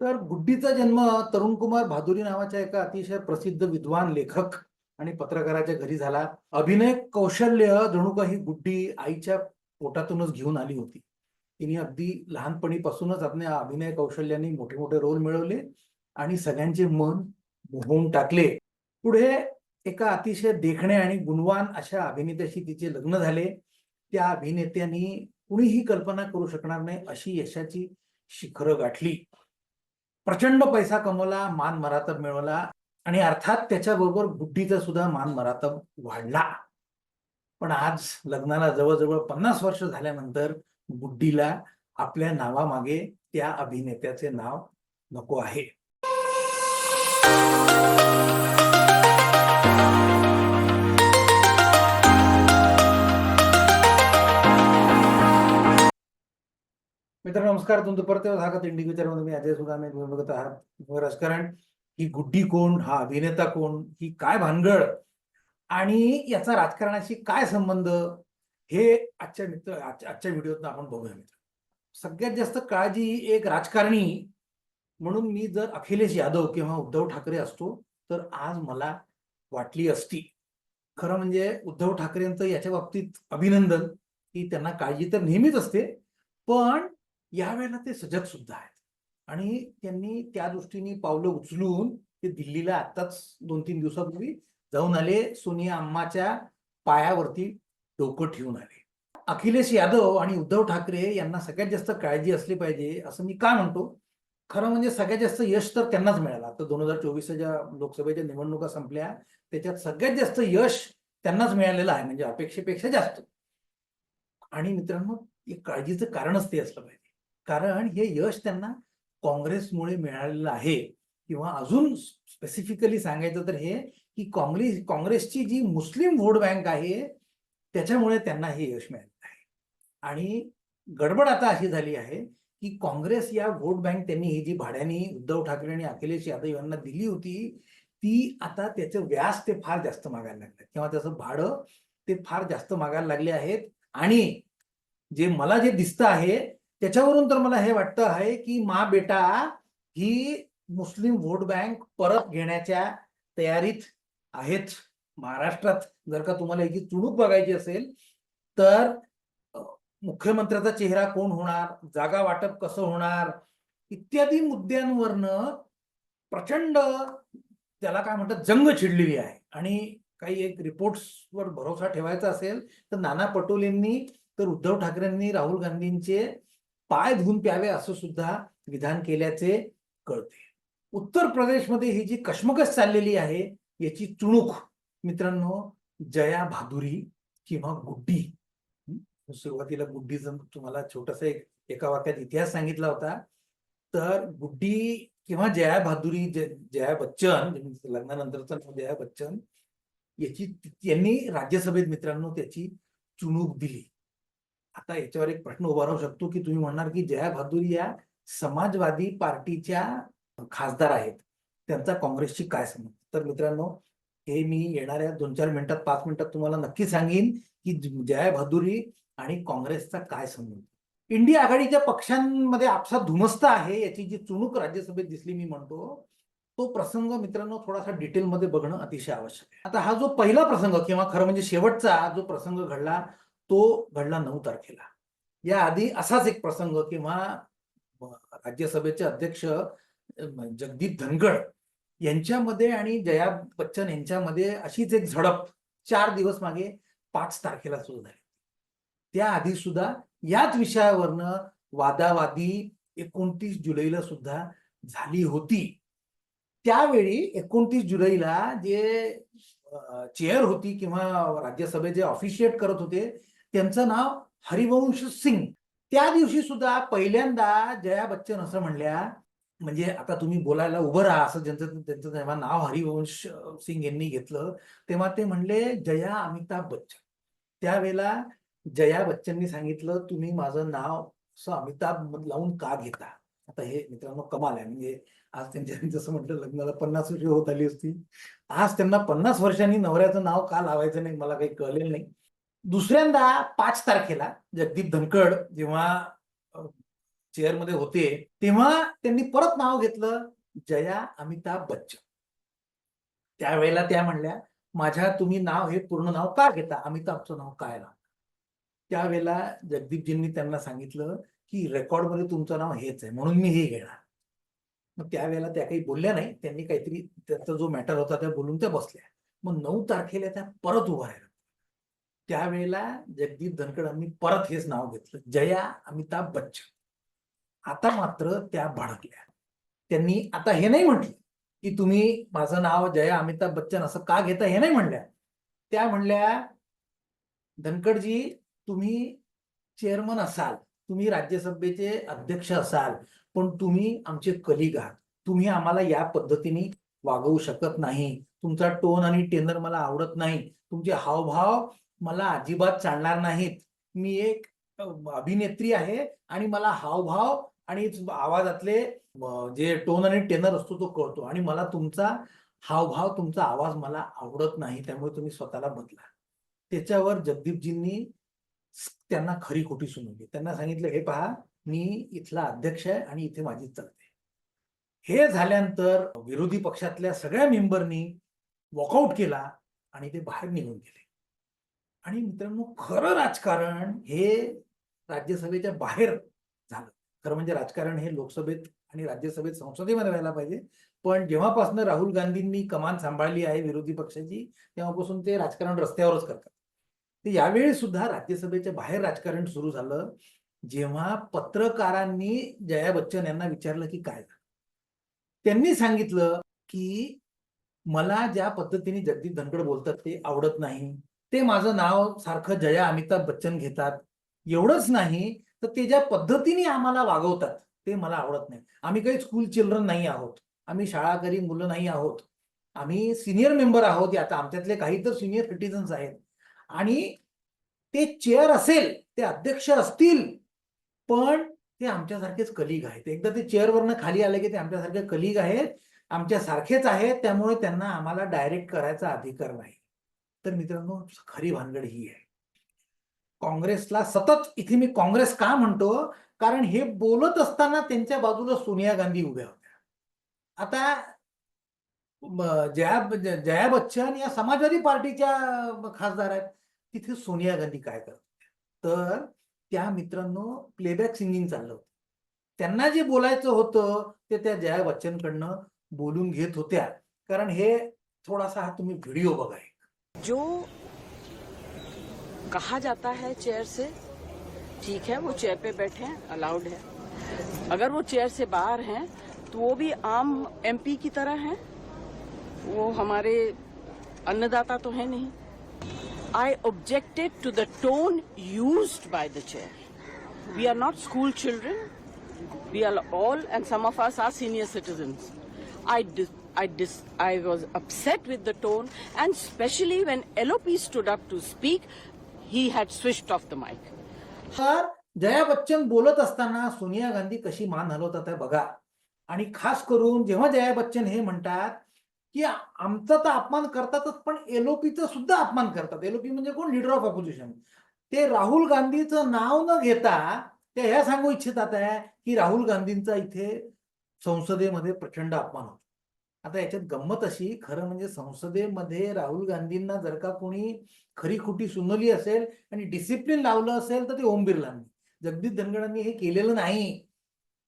तर गुड्डीचा जन्म तरुण कुमार भादुरी नावाच्या एका अतिशय प्रसिद्ध विद्वान लेखक आणि पत्रकाराच्या घरी झाला. अभिनय कौशल्य जणू काही गुड्डी आईच्या पोटातूनच घेऊन आली होती. तिने अगदी लहानपणीपासूनच आपल्या अभिनय कौशल्याने मोठे मोठे रोल मिळवले आणि सगळ्यांचे मन मोहून टाकले. पुढे एका अतिशय देखणे आणि गुणवान अशा अभिनेत्याशी तिचे लग्न झाले. त्या अभिनेत्यांनी कुणीही कल्पना करू शकणार नाही अशी यशाची शिखरं गाठली. प्रचंड पैसा कमवला मान मरातब मिळवला आणि अर्थात त्याच्याबरोबर गुड्डीचा सुद्धा मान मरातब वाढला. पण आज लग्नाला जवळजवळ पन्नास वर्ष झाल्यानंतर गुड्डीला आपल्या नावामागे त्या अभिनेत्याचे नाव नको आहे. मित्र नमस्कार. तुमचं परत एकदा स्वागत. विचारमध्ये मी अजय सुद्धा तुम्ही बघत आहात राजकारण. ही गुड्डी कोण? हा अभिनेता कोण? ही काय भानगड? आणि याचा राजकारणाशी काय संबंध? हे आजच्या मित्र आजच्या आजच्या आपण बघूया मित्र. सगळ्यात जास्त काळजी एक राजकारणी म्हणून मी जर अखिलेश यादव किंवा उद्धव ठाकरे असतो तर आज मला वाटली असती. खरं म्हणजे उद्धव ठाकरेंचं याच्या बाबतीत अभिनंदन की त्यांना काळजी तर नेहमीच असते पण यावेळेला ते सजग सुद्धा आहेत. आणि त्यांनी त्या दृष्टीने पावलं उचलून ते दिल्लीला आत्ताच दोन तीन दिवसापूर्वी जाऊन आले. सोनिया अम्माच्या पायावरती डोकं ठेवून आले. अखिलेश यादव आणि उद्धव ठाकरे यांना सगळ्यात जास्त काळजी असली पाहिजे असं मी का म्हणतो? खरं म्हणजे सगळ्यात जास्त यश तर त्यांनाच मिळालं. आता दोन हजार चोवीसच्या ज्या लोकसभेच्या निवडणुका संपल्या त्याच्यात सगळ्यात जास्त यश त्यांनाच मिळालेलं आहे. म्हणजे अपेक्षेपेक्षा जास्त. आणि मित्रांनो एक काळजीचं कारणच ते असलं पाहिजे. कारण हे यश त्यांना काँग्रेसमुळे मिळालेलं आहे. किंवा अजून स्पेसिफिकली सांगायचं तर हे की काँग्रेस काँग्रेसची जी मुस्लिम व्होट बँक आहे त्याच्यामुळे त्यांना हे यश मिळालेलं आहे. आणि गडबड आता अशी झाली आहे की काँग्रेस या व्होट बँक त्यांनी ही जी भाड्याने उद्धव ठाकरे आणि अखिलेश यादव यांना दिली होती ती आता त्याचं व्याज ते फार जास्त मागायला लागले. किंवा त्याचं भाडं ते फार जास्त मागायला लागले आहेत. आणि जे मला जे दिसतं आहे त्याच्यावरून तर मला हे वाटतं आहे की मा बेटा ही मुस्लिम व्होट बँक परत घेण्याच्या तयारीत आहेत. महाराष्ट्रात जर का तुम्हाला याची चुणूक बघायची असेल तर मुख्यमंत्र्याचा चेहरा कोण होणार? जागा वाटप कसं होणार? इत्यादी मुद्द्यांवरनं प्रचंड त्याला काय म्हणतात? जंग छिडलेली आहे. आणि काही एक रिपोर्ट्सवर भरोसा ठेवायचा असेल तर नाना पटोलेंनी तर उद्धव ठाकरेंनी राहुल गांधींचे पाय धुवून प्यावे असं सुद्धा विधान केल्याचे कळते. उत्तर प्रदेशमध्ये ही जी कश्मकश चाललेली आहे याची चुणूक मित्रांनो जया भादुरी किंवा गुड्डी. सुरुवातीला गुड्डीचं तुम्हाला छोटासा एक एका वाक्यात इतिहास सांगितला होता. तर गुड्डी किंवा जया भादुरी जया बच्चन लग्नानंतरचं नाव जया बच्चन याची यांनी राज्यसभेत मित्रांनो त्याची चुणूक दिली. आता याच्यावर एक प्रश्न उभा राहू शकतो की तुम्ही म्हणणार की जया भादुरी या समाजवादी पार्टीच्या खासदार आहेत. त्यांचा काँग्रेसची काय संबंध तर मित्रांनो हे मी येणाऱ्या दोन चार मिनिटात पाच मिनिटात तुम्हाला नक्की सांगेन की जया भादुरी आणि काँग्रेसचा काय संबंध? इंडिया आघाडीच्या पक्षांमध्ये आपसात धुमस्त आहे याची जी चुणूक राज्यसभेत दिसली मी म्हणतो तो प्रसंग मित्रांनो थोडासा डिटेलमध्ये बघणं अतिशय आवश्यक आहे. आता हा जो पहिला प्रसंग किंवा खरं म्हणजे शेवटचा जो प्रसंग घडला तो घडला नऊ तारखेला. याआधी असाच एक प्रसंग किंवा राज्यसभेचे अध्यक्ष जगदीप धनगड यांच्यामध्ये आणि जया बच्चन यांच्यामध्ये अशीच एक झडप चार दिवस मागे पाच तारखेला सुरू झाली. त्याआधी सुद्धा याच विषयावरनं वादावादी एकोणतीस जुलैला सुद्धा झाली होती. त्यावेळी एकोणतीस जुलैला जे चेअर होती किंवा राज्यसभेचे ऑफिशिएट करत होते त्यांचं नाव हरिवंश सिंग. त्या दिवशी सुद्धा पहिल्यांदा जया बच्चन असं म्हणल्या म्हणजे आता तुम्ही बोलायला उभं राहा असं ज्यांचं त्यांचं जेव्हा नाव हरिवंश सिंग यांनी घेतलं तेव्हा ते म्हणले जया अमिताभ बच्चन. त्यावेळेला जया बच्चननी सांगितलं तुम्ही माझं नाव असं अमिताभ लावून का घेता? आता हे मित्रांनो कमाल आहे म्हणजे आज त्यांच्या जसं म्हटलं लग्नाला पन्नास वर्ष होत आली असती आज त्यांना पन्नास वर्षांनी नवऱ्याचं नाव का लावायचं नाही मला काही कळलेलं नाही. दुसऱ्यांदा पाच तारखेला जगदीप धनखड जेव्हा चेअरमध्ये होते तेव्हा त्यांनी परत नाव घेतलं जया अमिताभ बच्चन. त्यावेळेला त्या म्हणल्या माझ्या तुम्ही नाव हे पूर्ण नाव का घेता? अमिताभचं नाव काय नाव त्यावेळेला जगदीपजींनी त्यांना सांगितलं की रेकॉर्डमध्ये तुमचं नाव हेच आहे म्हणून मी हे घेणार. मग त्यावेळेला त्या काही बोलल्या नाही त्यांनी काहीतरी त्यांचा जो मॅटर होता त्या बोलून त्या बसल्या. मग नऊ तारखेला त्या परत उभा राहिल्या. त्यावेळेला जगदीप धनखडांनी परत हेच नाव घेतलं जया अमिताभ बच्चन. आता मात्र त्या भडकल्या. त्यांनी आता हे नाही म्हटलं की तुम्ही माझं नाव जया अमिताभ बच्चन असं का घेता हे नाही म्हणल्या. त्या म्हणल्या धनखडजी तुम्ही चेअरमन असाल तुम्ही राज्यसभेचे अध्यक्ष असाल पण तुम्ही आमचे कलिग आहात. तुम्ही आम्हाला या पद्धतीने वागवू शकत नाही. तुमचा टोन आणि टेनर मला आवडत नाही. तुमचे हावभाव मला अजिबात चालणार नाहीत. मी एक अभिनेत्री आहे आणि मला हावभाव आणि आवाजातले जे टोन आणि टेनर असतो तो कळतो आणि मला तुमचा हावभाव तुमचा आवाज मला आवडत नाही त्यामुळे तुम्ही स्वतःला बदला. त्याच्यावर जगदीपजींनी त्यांना खरी खोटी सुनवली त्यांना सांगितलं हे पहा मी इथला अध्यक्ष आहे आणि इथे माझी चालते. हे झाल्यानंतर विरोधी पक्षातल्या सगळ्या मेंबरनी वॉकआउट केला आणि ते बाहेर निघून गेले. आणि मित्रांनो खरं राजकारण हे राज्यसभेच्या बाहेर झालं. खरं म्हणजे राजकारण हे लोकसभेत आणि राज्यसभेत संसदेमध्ये व्हायला पाहिजे. पण जेव्हापासून राहुल गांधींनी कमान सांभाळली आहे विरोधी पक्षाची तेव्हापासून ते राजकारण रस्त्यावरच करतात. ते यावेळी सुद्धा राज्यसभेच्या बाहेर राजकारण सुरू झालं. जेव्हा पत्रकारांनी जया बच्चन यांना विचारलं की काय झालं? त्यांनी सांगितलं की मला ज्या पद्धतीने जगदीप धनखड बोलतात ते आवडत नाही. ते माझं नाव सारखं जया अमिताभ बच्चन घेतात. एवढंच नाही तर ते ज्या पद्धतीने आम्हाला वागवतात ते मला आवडत नाही. आम्ही काही स्कूल चिल्ड्रन नाही आहोत. आम्ही शाळाकरी मुलं नाही आहोत. आम्ही सिनियर मेंबर आहोत. आता आमच्यातले काही तर सिनियर सिटीजन्स आहेत. आणि ते चेअर असेल ते अध्यक्ष असतील पण ते आमच्यासारखेच कलिग आहेत. एकदा ते चेअरवरनं खाली आले की ते आमच्यासारखे कलिग आहेत आमच्यासारखेच आहेत त्यामुळे त्यांना आम्हाला डायरेक्ट करायचा अधिकार नाही. तर मित्रांनो खरी भानगड ही आहे. काँग्रेसला सतत इथे मी काँग्रेस का म्हणतो? कारण हे बोलत असताना त्यांच्या बाजूला सोनिया गांधी उभ्या होत्या. आता जया जया बच्चन या समाजवादी पार्टीच्या खासदार आहेत. तिथे सोनिया गांधी काय करत तर त्या मित्रांनो प्लेबॅक सिंगिंग चाललं होतं. त्यांना जे बोलायचं होतं ते त्या जया बच्चनकडनं बोलून घेत होत्या. कारण हे थोडासा हा तुम्ही व्हिडिओ बघा जो कहा जाता है चेयर से, ठीक है, वो चेयर पे बैठे हैं अलाउड है। अगर वो चेयर से बाहर हैं तो वो भी आम एमपी की तरह हैं। वो हमारे अन्नदाता तो है नहीं। I objected to the tone use by the chair we are not school children all, and some of us are senior citizens. I dis- I, dis- I was upset with the tone and especially when lop stood up to speak he had switched off the mic. तर जया बच्चन बोलत असताना सोनिया गांधी कशी मान हलवतात आहे बघा. आणि खास करून जेव्हा जया बच्चन हे म्हणतात की आमचा तर अपमान करतातच पण एलओपीचा सुद्धा अपमान करतात. एलओपी म्हणजे कोण? लिडर ऑफ ऑपोजिशन ते राहुल गांधीचं नाव न घेता ते ह्या सांगू इच्छितात आहे की राहुल गांधींचा इथे संसदेमध्ये प्रचंड अपमान होतो. आता याच्यात गंमत अशी खरं म्हणजे संसदेमध्ये राहुल गांधींना जर का कोणी खरी खोटी सुनवली असेल आणि डिसिप्लिन लावलं असेल तर ते ओम बिर्लांनी जगदीप धनगडांनी हे केलेलं नाही.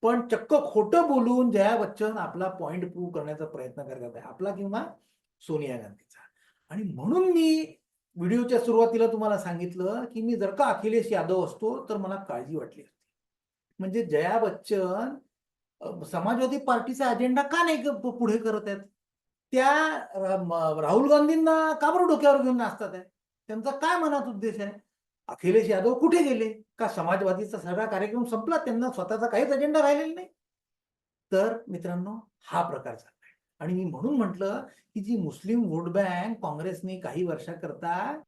पण चक्क खोटं बोलून जया बच्चन आपला पॉइंट प्रूव्ह करण्याचा प्रयत्न करत आहे. आपला किंवा सोनिया गांधीचा. आणि म्हणून मी व्हिडिओच्या सुरुवातीला तुम्हाला सांगितलं की मी जर का अखिलेश यादव असतो तर मला काळजी वाटली असती. म्हणजे जया बच्चन समाजवादी पार्टीचा अजेंडा का नाही पुढे करत आहेत? त्या राहुल गांधींना का बरं डोक्यावर घेऊन नाचतात आहे त्यांचा काय मनात उद्देश आहे? अखिलेश यादव कुठे गेले? का समाजवादीचा सगळा कार्यक्रम संपला? त्यांना स्वतःचा काहीच अजेंडा राहिलेला नाही? तर मित्रांनो हा प्रकार चाललाय. आणि मी म्हणून म्हटलं की जी मुस्लिम वोट बँक काँग्रेसने काही वर्षाकरता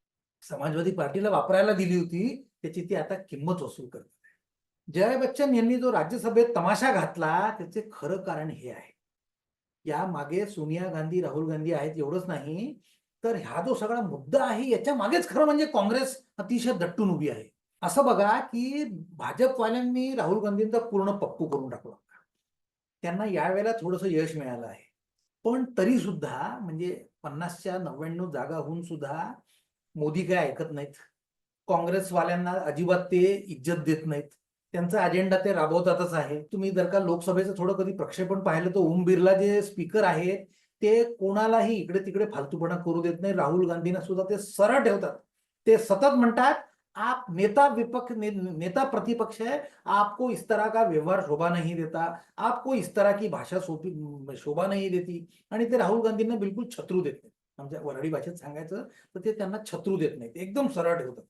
समाजवादी पार्टीला वापरायला दिली होती त्याची ती आता किंमत वसूल करते जया बच्चन यांनी जो राज्यसभेत तमाशा घातला त्याचे खरं कारण हे आहे. या मागे सोनिया गांधी राहुल गांधी आहेत एवढंच नाही. तर हा जो सगळा मुद्दा आहे याच्या मागेच खरं म्हणजे काँग्रेस अतिशय दट्टून उभी आहे. असं बघा की भाजपवाल्यांनी राहुल गांधींचा पूर्ण पप्पू करून टाकला. त्यांना यावेळेला थोडंसं यश मिळालं आहे. पण तरी सुद्धा म्हणजे पन्नासच्या नव्याण्णव जागा होऊन सुद्धा मोदी काय ऐकत नाहीत? काँग्रेसवाल्यांना अजिबात ते इज्जत देत नाहीत. त्यांचा अजेंडा ते राबवतातच आहे. तुम्ही जर का लोकसभेचं थोडं कधी प्रक्षेपण पाहिलं तर ओम बिर्ला जे स्पीकर आहेत ते कोणालाही इकडे तिकडे फालतूपणा करू देत नाही. राहुल गांधींना सुद्धा ते सरळ ठेवतात. ते सतत म्हणतात आप नेता विपक्ष ने, नेता प्रतिपक्ष है आपको इस तरह का व्यवहार शोभा नहीं देता आपको इस तरह की भाषा सोपी शोभा नहीं देती. आणि ते राहुल गांधींना बिलकुल छत्रू देत नाही आमच्या वराडी भाषेत सांगायचं तर ते त्यांना छत्रू देत नाहीत. एकदम सरळ ठेवतात.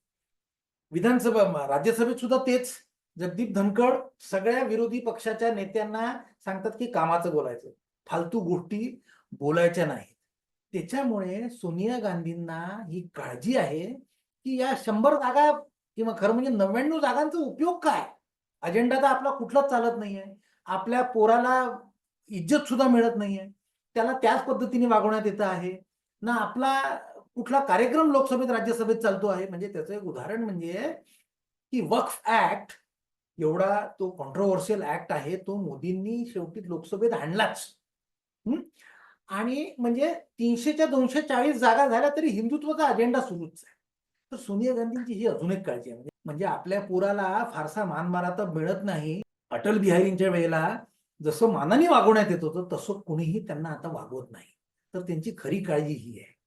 विधानसभा राज्यसभेत सुद्धा तेच जगदीप धनखड सगळ्या विरोधी पक्षाच्या नेत्यांना सांगतात की कामाचं बोलायचं. फालतू गोष्टी बोलायच्या नाहीत. त्याच्यामुळे सोनिया गांधींना ही काळजी आहे की या शंभर जागा किंवा खरं म्हणजे नव्याण्णव जागांचा उपयोग काय? अजेंडा तर आपला कुठलाच चालत नाहीये. आपल्या पोराला इज्जत सुद्धा मिळत नाहीये. त्याला त्याच पद्धतीने वागवण्यात येतं आहे. ना आपला कुठला कार्यक्रम लोकसभेत राज्यसभेत चालतो आहे. म्हणजे त्याचं एक उदाहरण म्हणजे की वक्फ ऍक्ट एवढा तो कॉन्ट्रोवर्शियल ऍक्ट आहे तो मोदींनी शेवटी लोकसभेत आणलाच. आणि म्हणजे तीनशेच्या दोनशे चाळीस जागा झाल्या तरी हिंदुत्वाचा अजेंडा सुरूच आहे. तर सोनिया गांधींची ही अजून एक काळजी आहे. म्हणजे, म्हणजे आपल्या पुराला फारसा मानमारा तर मिळत नाही. अटल बिहारींच्या वेळेला जसं मानाने वागवण्यात येत होतं तसं कुणीही त्यांना आता वागवत नाही. तर त्यांची खरी काळजी ही आहे.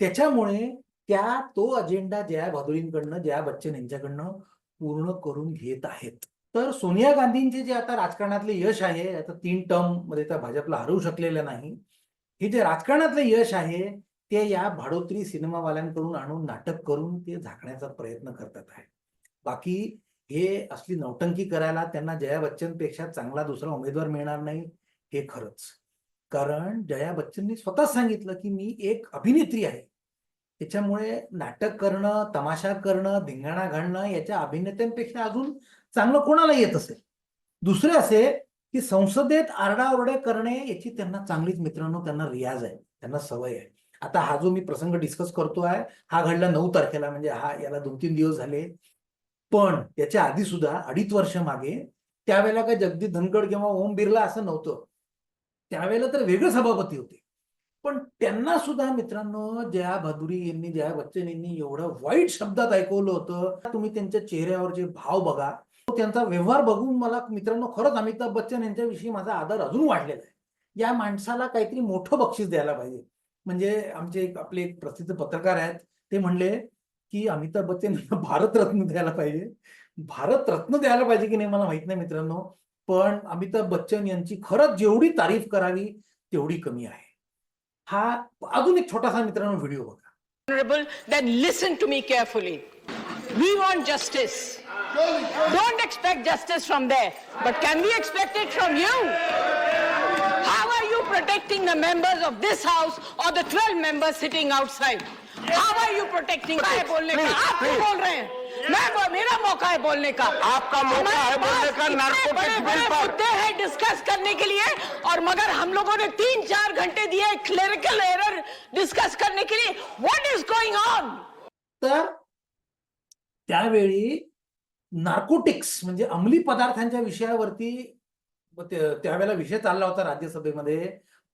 त्याच्यामुळे त्या तो अजेंडा जया भादुरींकडनं जया बच्चन यांच्याकडनं पूर्ण करून घेत आहेत. तर सोनिया गांधींचे जे आता राजकारणातले यश आहे आता तीन टर्ममध्ये त्या भाजपला हरवू शकलेलं नाही. हे जे राजकारणातले यश आहे ते या भाडोत्री सिनेमावाल्यांकडून आणून नाटक करून ते झाकण्याचा प्रयत्न करतात आहे. बाकी हे असली नौटंकी करायला त्यांना जया बच्चनपेक्षा चांगला दुसरा उमेदवार मिळणार नाही हे खरंच. कारण जया बच्चननी स्वतःच सांगितलं की मी एक अभिनेत्री आहे. त्याच्यामुळे नाटक करणं तमाशा करणं धिंगाणा घालणं याच्या अभिनेत्यांपेक्षा अजून चांगलं कोणाला येत असेल? दुसरे असे की संसदेत आरडाओरडे करणे याची त्यांना चांगलीच मित्रांनो त्यांना रियाज आहे त्यांना सवय आहे. आता हा जो मी प्रसंग डिस्कस करतो आहे हा घडला नऊ तारखेला म्हणजे हा याला दोन तीन दिवस झाले. पण याच्या आधी सुद्धा अडीच वर्ष मागे त्यावेळेला काय जगदीप धनखड किंवा ओम बिर्ला असं नव्हतं. त्यावेळेला तर वेगळे सभापती होते. पण त्यांना सुद्धा मित्रांनो जया भादुरी यांनी जया बच्चन यांनी एवढं वाईट शब्दात ऐकवलं होतं तुम्ही त्यांच्या चेहऱ्यावर जे भाव बघा त्यांचा व्यवहार बघून मला मित्रांनो खरंच अमिताभ बच्चन यांच्याविषयी माझा आदर अजून वाढलेला आहे. या माणसाला काहीतरी मोठं बक्षीस द्यायला पाहिजे. म्हणजे आमचे एक आपले एक प्रसिद्ध पत्रकार आहेत ते म्हणले की अमिताभ बच्चन यांना भारतरत्न द्यायला पाहिजे. भारतरत्न द्यायला पाहिजे की नाही मला माहीत नाही मित्रांनो. पण अमिताभ बच्चन यांची खरंच जेवढी तारीफ करावी तेवढी कमी आहे. हा अजून एक छोटासा मित्रांनो व्हिडिओ बघा then listen to me carefully. We want justice. Don't expect justice from there, but can we expect it from you? How are you protecting the members of this house or the 12 members sitting outside? How are you protecting है बोलने का आप क्यों बोल रहे हैं मैं मेरा मौका है बोलने का। आपका मौका है बोलने का, बड़े- बड़े। मुद्दे हैं डिस्कस करने के लिए और मगर हम लोगों ने तीन चार घंटे दिए क्लरिकल एरर डिस्कस करने के लिए। व्हाट इज गोइंग ऑन तर त्यावेळी नार्कोटिक्स म्हणजे अंमली पदार्थांच्या विषयावरती त्यावेळेला विषय चालला होता राज्यसभेमध्ये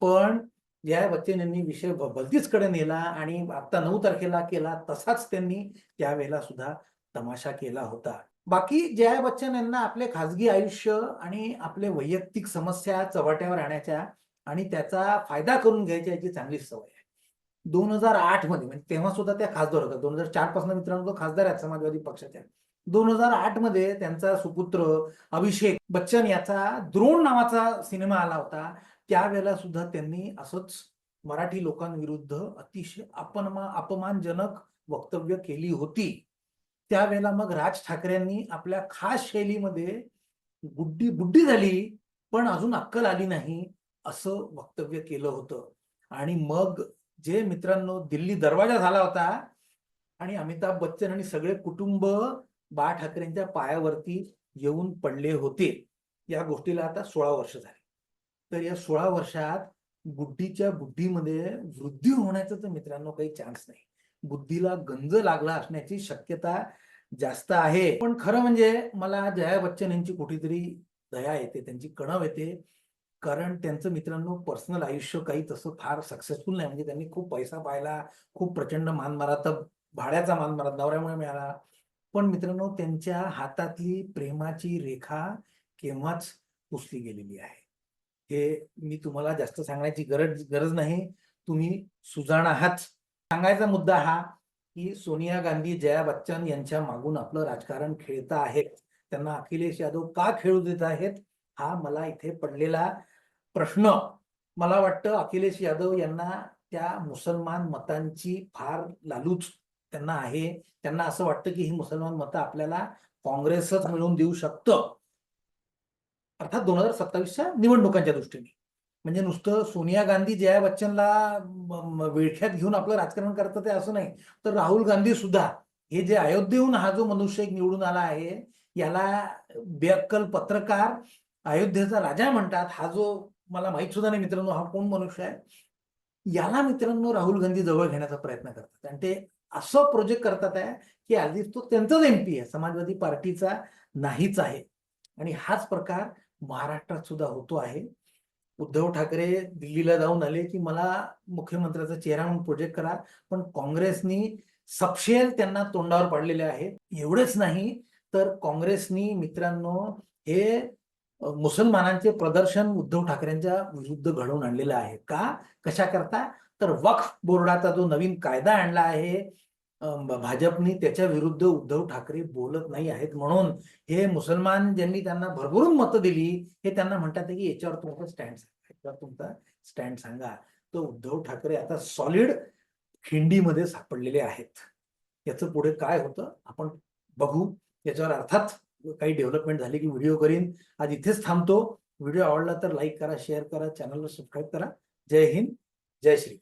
पण जया बच्चन यांनी विषय भ- भलतीचकडे नेला आणि आता नऊ तारखेला केला तसाच त्यांनी त्यावेळेला सुद्धा तमाशा केला होता. बाकी जया बच्चन यांना आपले खाजगी आयुष्य आणि आपले वैयक्तिक समस्या चव्हाट्यावर आणायच्या आणि त्याचा फायदा करून घ्यायच्या याची चांगली सवय आहे. दोन हजार आठमध्ये म्हणजे तेव्हा सुद्धा त्या खासदार होत्या. दोन हजार चारपासून मित्रांनो खासदार आहेत समाजवादी पक्षाच्या. दोन हजार आठमध्ये त्यांचा सुपुत्र अभिषेक बच्चन याचा द्रोण नावाचा सिनेमा आला होता. त्यावेळेला सुद्धा त्यांनी असंच मराठी लोकांविरुद्ध अतिशय अपनमा अपमानजनक वक्तव्य केली होती. त्यावेळेला मग राज ठाकरेंनी आपल्या खास शैलीमध्ये बुड्डी बुड्डी झाली पण अजून अक्कल आली नाही असं वक्तव्य केलं होतं. आणि मग जे मित्रांनो दिल्ली दरवाजा झाला होता आणि अमिताभ बच्चन आणि सगळे कुटुंब बाळा ठाकरेंच्या पायावरती येऊन पडले होते या गोष्टीला आता सोळा वर्ष झाली. तर या सोळा वर्षात बुद्धीच्या बुद्धीमध्ये वृद्धी होण्याचं तर मित्रांनो काही चान्स नाही. बुद्धीला गंज लागला असण्याची शक्यता जास्त आहे. पण खरं म्हणजे मला जया बच्चन यांची कुठेतरी दया येते त्यांची कणव येते. कारण त्यांचं मित्रांनो पर्सनल आयुष्य काही तसं फार सक्सेसफुल नाही. म्हणजे त्यांनी खूप पैसा पाहिला खूप प्रचंड मान मारा तर भाड्याचा मान मारा नवऱ्यामुळे मिळाला. पण मित्रांनो त्यांच्या हातातली प्रेमाची रेखा केव्हाच पुसली गेलेली आहे? हे मी तुम्हाला जास्त सांगण्याची गरज गरज नाही. तुम्ही सुजाण आहात. सांगायचा मुद्दा हा की सोनिया गांधी जया बच्चन यांच्या मागून आपलं राजकारण खेळत आहेत. त्यांना अखिलेश यादव का खेळू देत आहेत? हा मला इथे पडलेला प्रश्न. मला वाटतं अखिलेश यादव यांना त्या मुसलमान मतांची फार लालूच त्यांना आहे. त्यांना असं वाटतं की ही मुसलमान मतं आपल्याला काँग्रेसच मिळवून देऊ शकतं. अर्थात दोन हजार सत्तावीसच्या निवडणुकांच्या दृष्टीने. म्हणजे नुसतं सोनिया गांधी जया बच्चनला विळख्यात घेऊन आपलं राजकारण करतं ते असं नाही. तर राहुल गांधी सुद्धा हे जे अयोध्येहून हा जो मनुष्य एक निवडून आला आहे याला बेअक्कल पत्रकार अयोध्येचा राजा म्हणतात. हा जो मला माहीत सुद्धा नाही मित्रांनो हा कोण मनुष्य आहे? याला मित्रांनो राहुल गांधी जवळ घेण्याचा प्रयत्न करतात. आणि ते असं प्रोजेक्ट करतात आहे की आधी तो त्यांचाच एमपी आहे. समाजवादी पार्टीचा नाहीच आहे. आणि हाच प्रकार महाराष्ट्रात सुद्धा होतो आहे. उद्धव ठाकरे दिल्लीला जाऊन आले की मला मुख्यमंत्र्याचा चेहरा म्हणून प्रोजेक्ट करा. पण काँग्रेसनी सपशेल त्यांना तोंडावर पाडलेले आहेत. एवढेच नाही तर काँग्रेसनी मित्रांनो हे मुसलमानांचे प्रदर्शन उद्धव ठाकरेंच्या विरुद्ध घडवून आणलेलं आहे. का? कशा करता तर वक्फ बोर्डाचा जो नवीन कायदा आणला आहे भाजपनी त्याच्या विरुद्ध उद्धव ठाकरे बोलत नाही आहेत म्हणून हे मुसलमान ज्यांनी त्यांना भरभरून मतं दिली हे त्यांना म्हणतात की याच्यावर तुमचा स्टँड सांगा याच्यावर तुमचा स्टँड सांगा. तो उद्धव ठाकरे आता सॉलिड खिंडीमध्ये सापडलेले आहेत. याचं पुढे काय होतं आपण बघू. याच्यावर अर्थात काही डेव्हलपमेंट झाली की व्हिडिओ करीन. आज इथेच थांबतो. व्हिडिओ आवडला तर लाईक करा शेअर करा चॅनलला सबस्क्राईब करा. जय हिंद जय श्री